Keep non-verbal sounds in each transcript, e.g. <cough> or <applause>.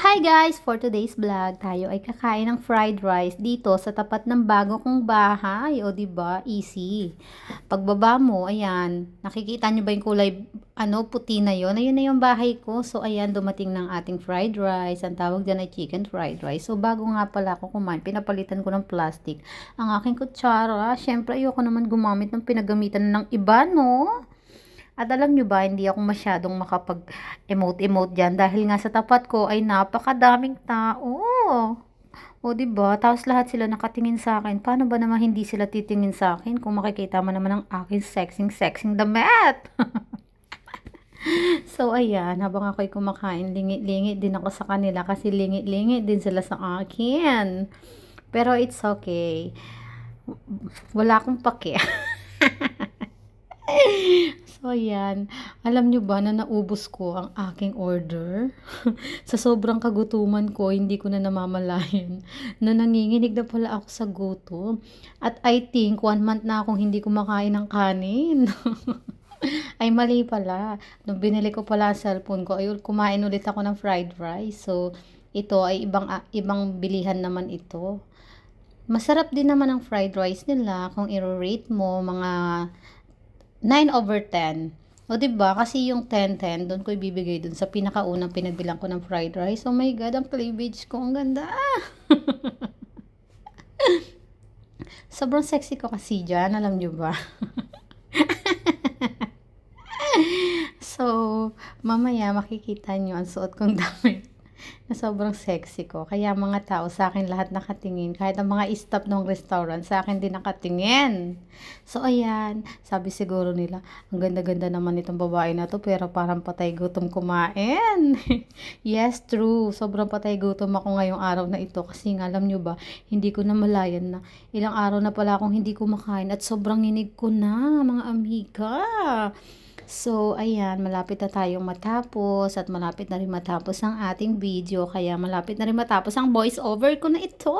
Hi guys! For today's vlog, tayo ay kakain ng fried rice dito sa tapat ng bago kong bahay. O, ba diba? Easy. Pagbaba mo, ayan, nakikita nyo ba yung kulay, ano, puti na yon Ayun na yung bahay ko. So, ayan, dumating ng ating fried rice. Ang tawag dyan ay chicken fried rice. So, bago nga pala ako kumain, pinapalitan ko ng plastic ang aking kutsara. Siyempre, ayoko naman gumamit ng pinagamitan ng iba, no? At alam nyo ba, hindi ako masyadong makapag-emote-emote dyan dahil nga sa tapat ko ay napakadaming tao. O, di ba? Tapos lahat sila nakatingin sa akin. Paano ba naman hindi sila titingin sa akin kung makikita mo naman ang aking sexing-sexing damit? <laughs> so, ayan. Habang ako'y kumakain, lingi-lingi din ako sa kanila kasi lingi-lingi din sila sa akin. Pero it's okay. Wala akong pake. <laughs> So, ayan. Alam nyo ba na naubos ko ang aking order? <laughs> sa sobrang kagutuman ko, hindi ko na namamalayan <laughs> na nanginginig na pala ako sa gutom. At I think, one month na akong hindi kumakain ng kanin. <laughs> ay mali pala. Nung binili ko pala ang cellphone ko, ay kumain ulit ako ng fried rice. So, ito ay ibang, uh, ibang bilihan naman ito. Masarap din naman ang fried rice nila kung i-rate mo mga 9 over 10. O, ba diba? Kasi yung 10-10, doon ko ibibigay doon sa pinakaunang pinagbilang ko ng fried rice. Oh my God, ang cleavage ko. Ang ganda. <laughs> Sobrang sexy ko kasi dyan. Alam nyo ba? <laughs> so, mamaya makikita nyo ang suot kong damit na sobrang sexy ko. Kaya mga tao sa akin lahat nakatingin. Kahit ang mga staff ng restaurant sa akin din nakatingin. So ayan, sabi siguro nila, ang ganda-ganda naman itong babae na to pero parang patay gutom kumain. <laughs> yes, true. Sobrang patay gutom ako ngayong araw na ito kasi nga alam nyo ba, hindi ko na malayan na ilang araw na pala akong hindi kumakain at sobrang inig ko na mga amiga. So, ayan, malapit na tayong matapos at malapit na rin matapos ang ating video. Kaya malapit na rin matapos ang voice over ko na ito.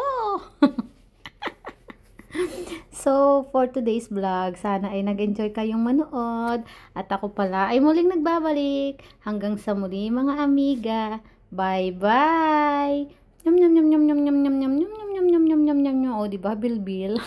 so, for today's vlog, sana ay nag-enjoy kayong manood. At ako pala ay muling nagbabalik. Hanggang sa muli mga amiga. Bye-bye! Nyam nyam nyam nyam nyam nyam nyam nyam nyam nyam nyam nyam nyam nyam nyam. O, diba, bilbil?